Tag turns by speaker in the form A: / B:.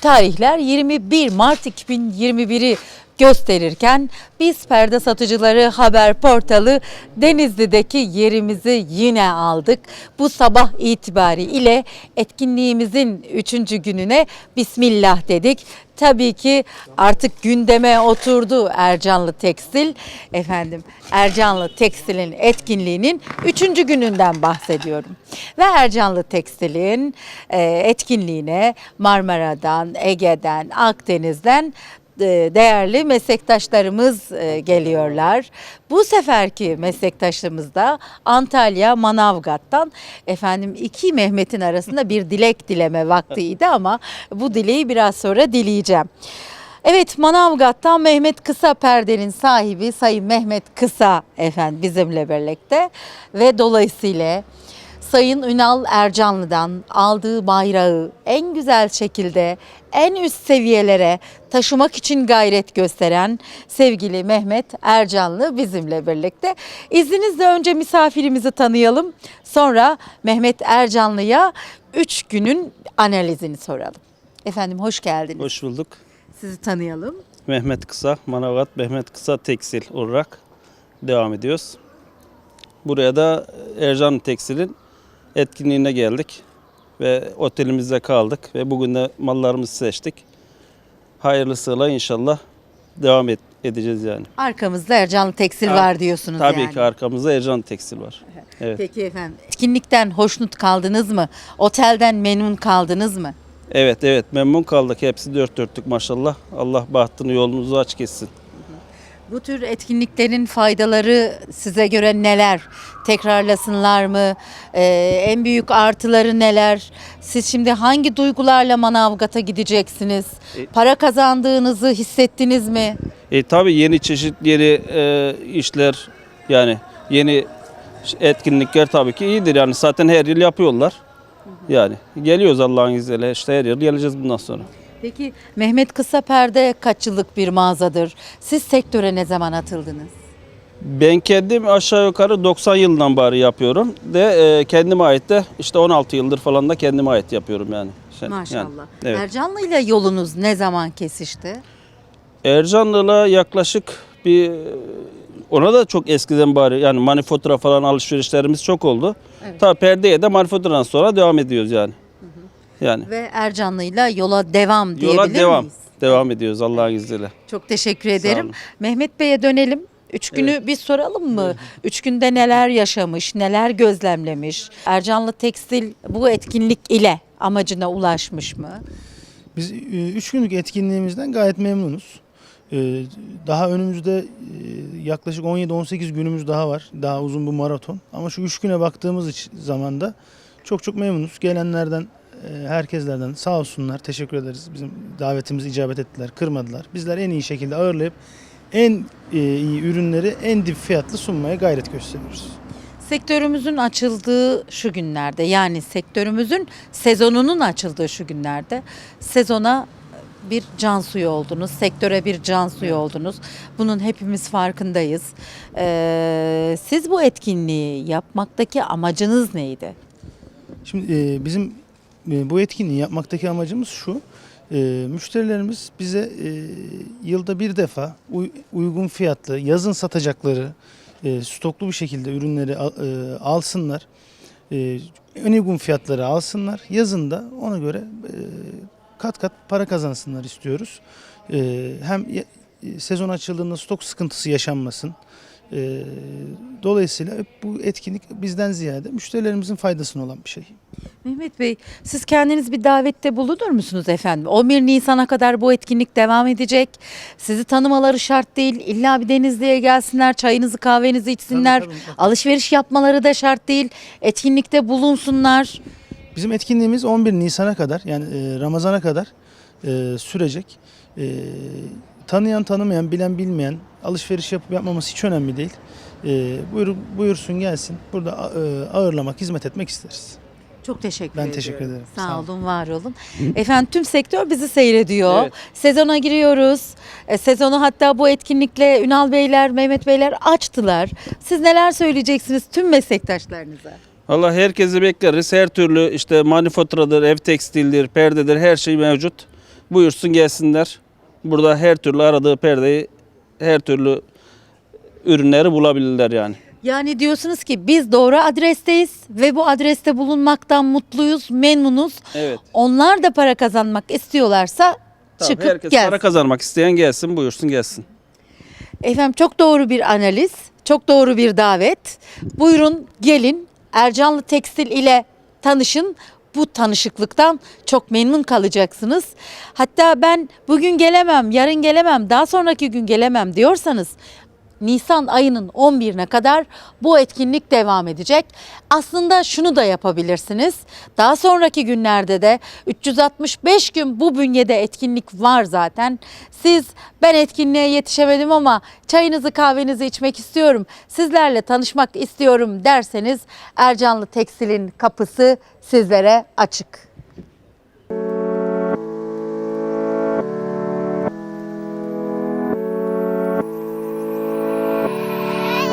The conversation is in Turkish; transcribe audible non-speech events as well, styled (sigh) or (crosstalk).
A: Tarihler 21 Mart 2021'i gösterirken biz perde satıcıları haber portalı Denizli'deki yerimizi yine aldık. Bu sabah itibariyle etkinliğimizin 3. gününe Bismillah dedik. Tabii ki artık gündeme oturdu Ercanlı Tekstil. Efendim Ercanlı Tekstil'in etkinliğinin 3. gününden bahsediyorum. Ve Ercanlı Tekstil'in e, etkinliğine Marmara'dan, Ege'den, Akdeniz'den değerli meslektaşlarımız e, geliyorlar. Bu seferki meslektaşlarımız da Antalya Manavgat'tan efendim iki Mehmet'in arasında bir dilek dileme vaktiydi ama bu dileği biraz sonra dileyeceğim. Evet Manavgat'tan Mehmet Kısa Perde'nin sahibi Sayın Mehmet Kısa efendim bizimle birlikte ve dolayısıyla Sayın Ünal Ercanlı'dan aldığı bayrağı en güzel şekilde en üst seviyelere taşımak için gayret gösteren sevgili Mehmet Ercanlı bizimle birlikte. İzninizle önce misafirimizi tanıyalım. Sonra Mehmet Ercanlı'ya 3 günün analizini soralım. Efendim hoş geldiniz.
B: Hoş bulduk.
A: Sizi tanıyalım.
B: Mehmet Kısa, Manavgat Mehmet Kısa Tekstil olarak devam ediyoruz. Buraya da Ercan Tekstil'in etkinliğine geldik ve otelimizde kaldık ve bugün de mallarımızı seçtik. Hayırlısıyla inşallah devam et- edeceğiz yani.
A: Arkamızda Ercanlı Tekstil
B: Ar-
A: var diyorsunuz
B: Tabii
A: yani.
B: ki arkamızda Ercan Tekstil var. (laughs) Evet.
A: Peki efendim. Etkinlikten hoşnut kaldınız mı? Otelden memnun kaldınız mı?
B: Evet evet memnun kaldık. Hepsi dört dörtlük maşallah. Allah bahtını yolumuzu açık etsin.
A: Bu tür etkinliklerin faydaları size göre neler? Tekrarlasınlar mı? Ee, en büyük artıları neler? Siz şimdi hangi duygularla Manavgat'a gideceksiniz?
B: E-
A: Para kazandığınızı hissettiniz mi?
B: E tabii yeni çeşit yeni e, işler yani yeni etkinlikler tabii ki iyidir yani zaten her yıl yapıyorlar. Yani geliyoruz Allah'ın izniyle işte her yıl geleceğiz bundan sonra.
A: Peki Mehmet Kısa Perde kaç yıllık bir mağazadır? Siz sektöre ne zaman atıldınız?
B: Ben kendim aşağı yukarı 90 yıldan bari yapıyorum de e, kendime ait de işte 16 yıldır falan da kendime ait yapıyorum yani. Şey-
A: Maşallah.
B: yani, evet.
A: Ercanlı ile yolunuz ne zaman kesişti?
B: Ercanlı'la yaklaşık bir ona da çok eskiden bari yani manifatura falan alışverişlerimiz çok oldu.
A: Evet.
B: Tabii perdeye de manifaturadan sonra devam ediyoruz yani. Yani
A: Ve Ercanlı'yla yola devam diyebilir
B: yola devam.
A: miyiz?
B: Devam ediyoruz Allah'ın izniyle.
A: Çok teşekkür ederim. Mehmet Bey'e dönelim. Üç günü bir soralım mı? Üç günde neler yaşamış, neler gözlemlemiş? Ercanlı Tekstil bu etkinlik ile amacına ulaşmış mı?
C: Biz 3 günlük etkinliğimizden gayet memnunuz. E, Daha önümüzde e, yaklaşık 17-18 günümüz daha var. Daha uzun bu maraton. Ama şu 3 güne baktığımız iç- zaman da çok çok memnunuz. Gelenlerden, e, herkeslerden sağ olsunlar. Teşekkür ederiz. Bizim davetimizi icabet ettiler, kırmadılar. Bizler en iyi şekilde ağırlayıp en e, iyi ürünleri en dip fiyatlı sunmaya gayret gösteriyoruz.
A: Sektörümüzün açıldığı şu günlerde yani sektörümüzün sezonunun açıldığı şu günlerde sezona bir can suyu oldunuz, sektöre bir can suyu oldunuz. Bunun hepimiz farkındayız. Ee, siz bu etkinliği yapmaktaki amacınız neydi?
C: Şimdi e, bizim bu etkinliği yapmaktaki amacımız şu. E, müşterilerimiz bize e, yılda bir defa uy- uygun fiyatlı yazın satacakları e, stoklu bir şekilde ürünleri e, alsınlar. E, en uygun fiyatları alsınlar. Yazın da ona göre e, kat kat para kazansınlar istiyoruz. E, hem e, sezon açıldığında stok sıkıntısı yaşanmasın. E, dolayısıyla bu etkinlik bizden ziyade müşterilerimizin faydasına olan bir şey.
A: Mehmet Bey, siz kendiniz bir davette bulunur musunuz efendim? 11 Nisan'a kadar bu etkinlik devam edecek. Sizi tanımaları şart değil. İlla bir Denizli'ye gelsinler, çayınızı kahvenizi içsinler.
C: Tabii, tabii.
A: Alışveriş yapmaları da şart değil. Etkinlikte bulunsunlar.
C: Bizim etkinliğimiz 11 Nisan'a kadar yani e, Ramazan'a kadar e, sürecek. Tanıyan tanımayan, bilen bilmeyen alışveriş yapıp yapmaması hiç önemli değil. E, buyur, buyursun gelsin. Burada e, ağırlamak, hizmet etmek isteriz.
A: Çok teşekkür
C: Ben
A: ederim.
C: teşekkür ederim.
A: Sağ,
C: Sağ
A: olun, var olun. Efendim tüm sektör bizi seyrediyor.
B: Evet.
A: Sezona giriyoruz. E, sezonu hatta bu etkinlikle Ünal Beyler, Mehmet Beyler açtılar. Siz neler söyleyeceksiniz tüm meslektaşlarınıza?
B: Allah herkesi bekleriz. Her türlü işte manifaturadır, ev tekstildir, perdedir her şey mevcut. buyursun gelsinler. Burada her türlü aradığı perdeyi, her türlü ürünleri bulabilirler yani.
A: Yani diyorsunuz ki biz doğru adresteyiz ve bu adreste bulunmaktan mutluyuz, memnunuz.
B: Evet.
A: Onlar da para kazanmak istiyorlarsa
B: Tabii
A: çıkıp
B: herkes
A: gelsin.
B: para kazanmak isteyen gelsin, buyursun gelsin.
A: Efendim çok doğru bir analiz, çok doğru bir davet. Buyurun gelin Ercanlı Tekstil ile tanışın. Bu tanışıklıktan çok memnun kalacaksınız. Hatta ben bugün gelemem, yarın gelemem, daha sonraki gün gelemem diyorsanız Nisan ayının 11'ine kadar bu etkinlik devam edecek. Aslında şunu da yapabilirsiniz. Daha sonraki günlerde de 365 gün bu bünyede etkinlik var zaten. Siz ben etkinliğe yetişemedim ama çayınızı kahvenizi içmek istiyorum. Sizlerle tanışmak istiyorum derseniz Ercanlı Tekstil'in kapısı sizlere açık.